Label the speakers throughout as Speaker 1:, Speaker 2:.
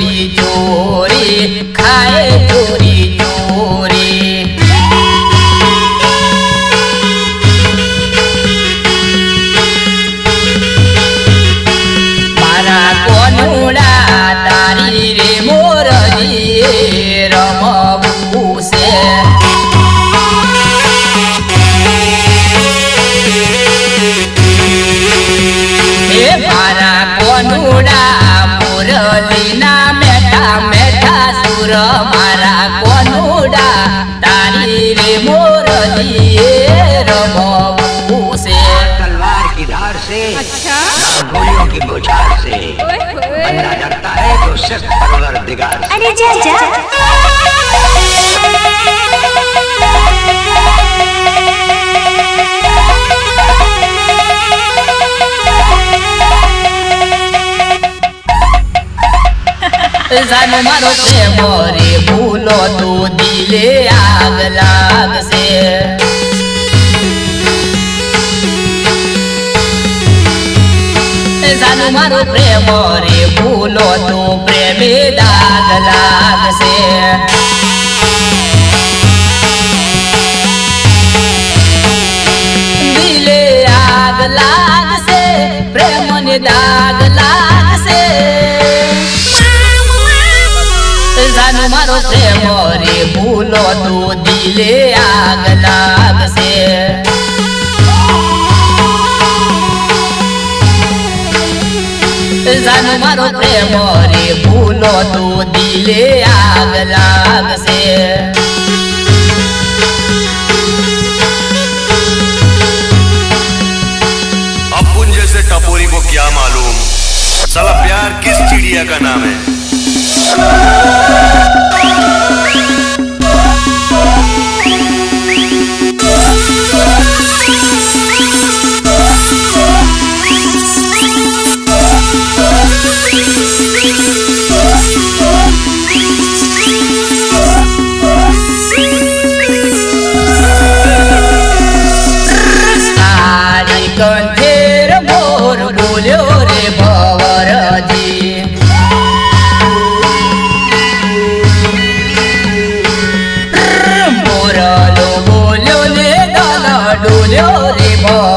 Speaker 1: করি से।
Speaker 2: अच्छा।
Speaker 1: की बुझार से। बंदा डरता है तो सिर्फ़ परवर दिगार
Speaker 3: अरे जा जा।
Speaker 4: मारो से मोरे भूलो तू दिले आग लाग से। જાનો મારો પ્રેમ રે, ભૂલો તું પ્રેમી દાગ લાગશે. દિલે આગ લાગશે, પ્રેમને દાગ લાગશે. જાનો મારો પ્રેમ રે, ભૂલો તું દિલે આગ લાગશે. જાનો મારો પ્રેમ રે ભૂલો તો દિલે આગ લાગશે
Speaker 5: अपुन जैसे टपोरी को क्या मालूम साला प्यार किस चिड़िया का नाम है
Speaker 4: Bye.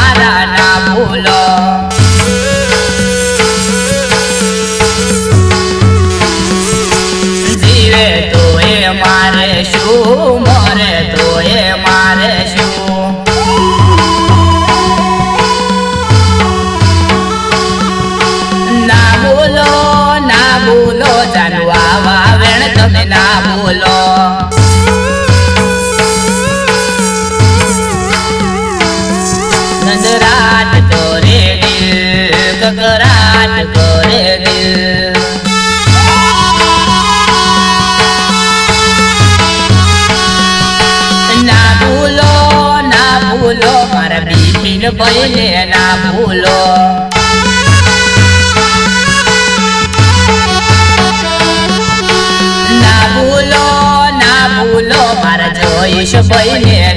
Speaker 4: ને મારા ના ભૂલો. જીવે તો એ મારે શું, મરે તો મારે શું? ના બોલો ના બોલો જાનવા વાવેણ તમે ના બોલો ભાઈને ના ભૂલો. ના ભૂલો ના ભૂલો મારા જોઈશ ભાઈને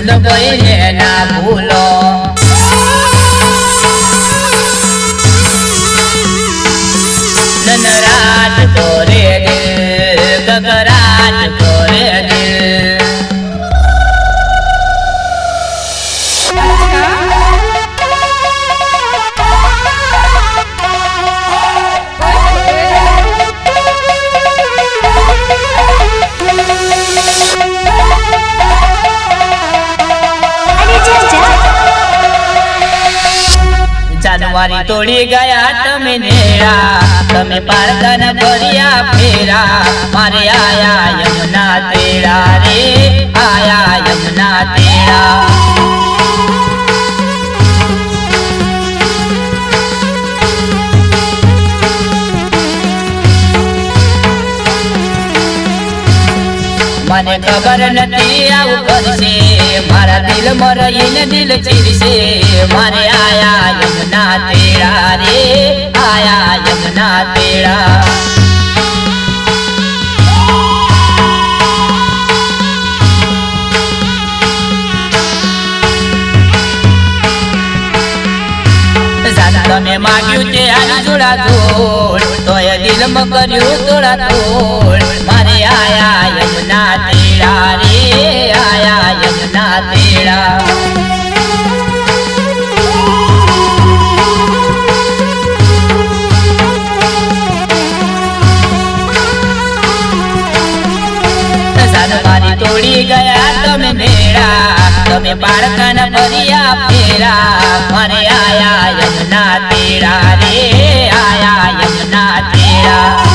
Speaker 4: અર્જુન ના જાનવારી તોડી ગયા તમે નેરા. તમે પારકાન ભર્યા ફેરા. મારે આયા યમુના તેડા રે. આયા યમુના તેડા મને ખબર નથી આવું કરશે. મારા દિલ રહીને દિલ ચીરશે. મારે આયા યમના તેડા રે. આયા યમના તેડા તમે માગ્યું તે આ જોડા જોડ દિલમાં કર્યું તોડા તોડ મારે આયા યમુના તેડા રે, આયા યમુના તેડા ગયા તમે મેળા. તમે બાળકાના ભર્યા ફેરા. મારે આયા યમના તેડા રે, આયા યમુના yeah.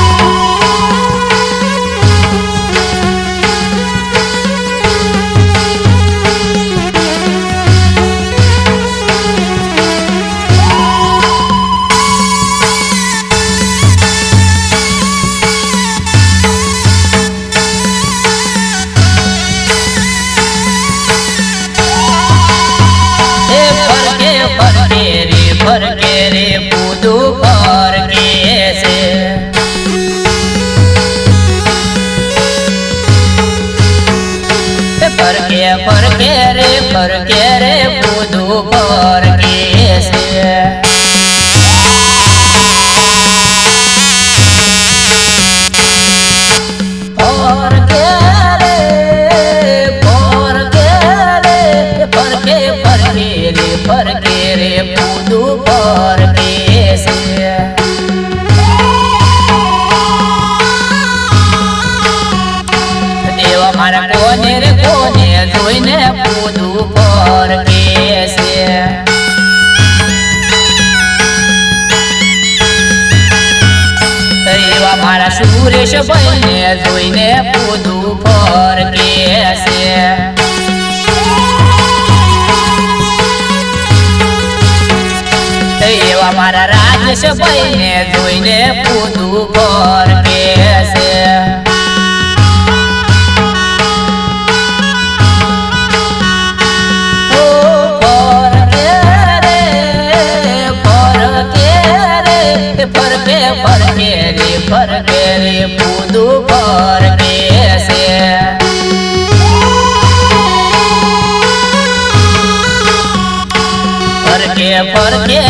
Speaker 4: yes, yes. ખુશભાઈને જોઈને પૂધું ફોર કે છે એવા મારા રાજેશભાઈને જોઈને પૂધું ફોર કે છે તેરી પૂદું પર બેસે પરકે પરકે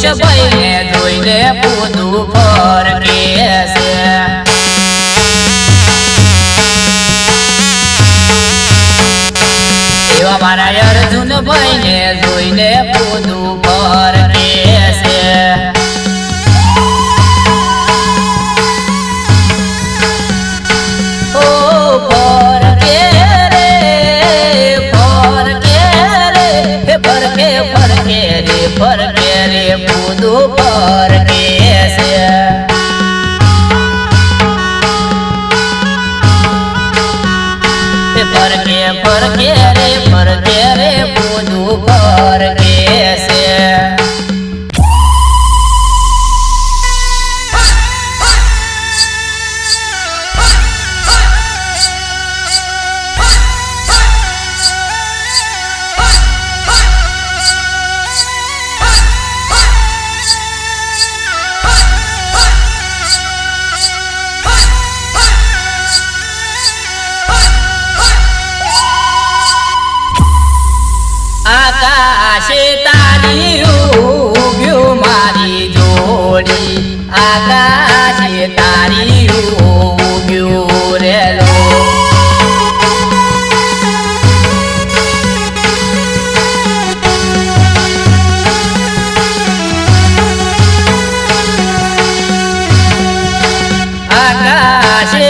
Speaker 4: કેશભાઈને જોઈને પૂતું ફરકે એવા મારા અર્જુનભાઈને જોઈને પૂતું ફર ઉપર બેસે પરકે પરકે રે પરકે રે પૂજ ઉપર Ashe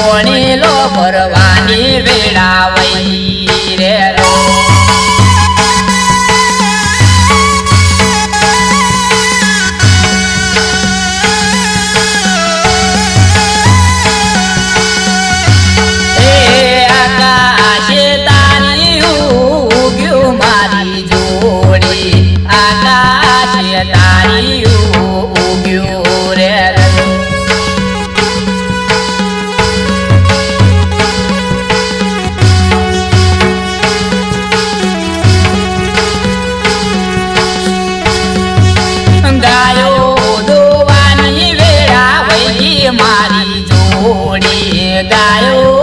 Speaker 4: જોડી પોણીલો ભરવાની વેળા વૈગી garoto.